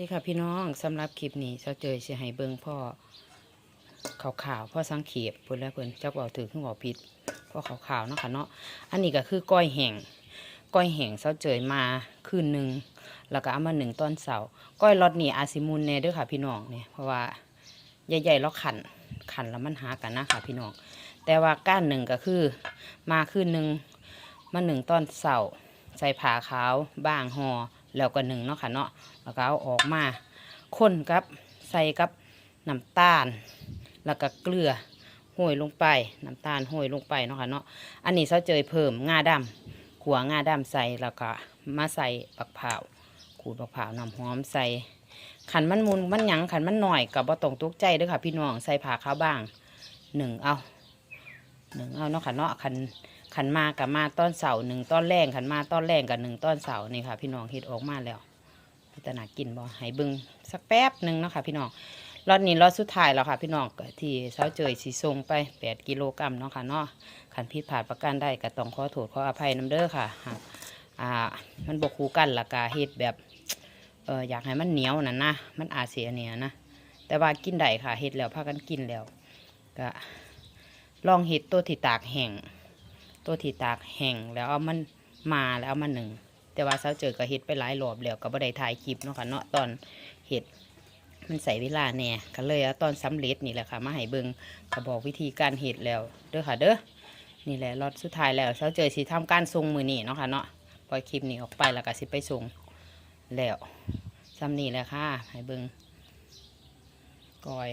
ดีค่ะพี่น้องสำหรับคลิปนี้เจ้าเจยสิให้เบิ่งพ่อข่าวพ่อสังเขปเพิ่นแล้วเพิ่นเจ้าเว้าถือขึ้นบอกผิดพ่อข่าวๆเนาะค่ะเนาะอันนี้ก็คือก้อยแห้งก้อยแห้งเจ้าเจยมาคืนหนึ่งแล้วก็เอามาหนึ่งตอนเสาก้อยรอดนี่อาซิมุนแน่ด้วยค่ะพี่น้องเนี่ยเพราะว่าใหญ่ๆแล้วขันขันแล้วมันหากันนะค่ะพี่น้อง แต่ว่าก้านหนึ่งก็คือมาคืนหนึ่งมาหนึ่งตอนเสาใส่ผ้าขาวบ้างหอ แล้วก็หนึ่งเนาะค่ะเนาะแล้วก็เอาออกมาคนกับใส่กับน้ำตาล แล้วก็เกลือโห้อยลงไปน้ำตาลโห้อยลงไปเนาะค่ะเนาะอันนี้เสาเจยเพิ่มงาดำขัวงาดำใส่แล้วก็มาใส่บักเผาวขูดบักเผาน้ำหอมใส่ขันมันมุนมันหยังขันมันหน่อยกับบ่ต้องตกใจด้วยค่ะ พี่น้องใส่ผ่าขาวบ้างหนึ่งเอา หนึ่งเอาเนาะค่ะเนาะขันขันมากับมาต้นเสาหนึ่งต้นแรงขันมาต้นแรงกับหนึ่งต้นเสานี่ค่ะ พี่น้องเฮ็ดออกมาแล้วพิจารณากินบ่ให้บิ่งสักแป๊บหนึ่งเนาะค่ะ พี่น้องรอดนี้รอดสุดท้ายแล้วค่ะพี่น้องกที่เช้าเจยสีส่งไป 8 กิโลกรัมเนาะค่ะเนาะขันผิดพลาดประการได้ก็ต้องขอโทษขออภัยน้ำเด้อค่ะอ่ามันบกคูกันละกาเฮ็ดแบบเอออยากให้มันเหนียวน่ะนะมันอาจเสียเนี่ยนะแต่ว่ากินได้ค่ะเฮ็ดแล้วพากันกินแล้วก็ ลองเฮ็ดตัวที่ตากแห้งตัวที่ตากแห้งแล้วเอามันมาแล้วเอามาหนึ่งแต่ว่าเช้าเจอก็เฮ็ดไปหลายรอบแล้วก็บ่ได้ถ่ายคลิปเนาะค่ะเนาะตอนเฮ็ดมันใส่เวลาแน่ก็เลยเอาตอนสำเร็จนี่แหละค่ะมาให้เบิ่งก็บอกวิธีการเฮ็ดแล้วเด้อค่ะเด้อนี่แหละรอดสุดท้ายแล้วเช้าเจอสิทำการส่งมือนี่เนาะค่ะเนาะปล่อยคลิปนี้ออกไปแล้วก็สิไปส่งแล้วซ้ำนี่แหละค่ะให้เบิ่งก้อย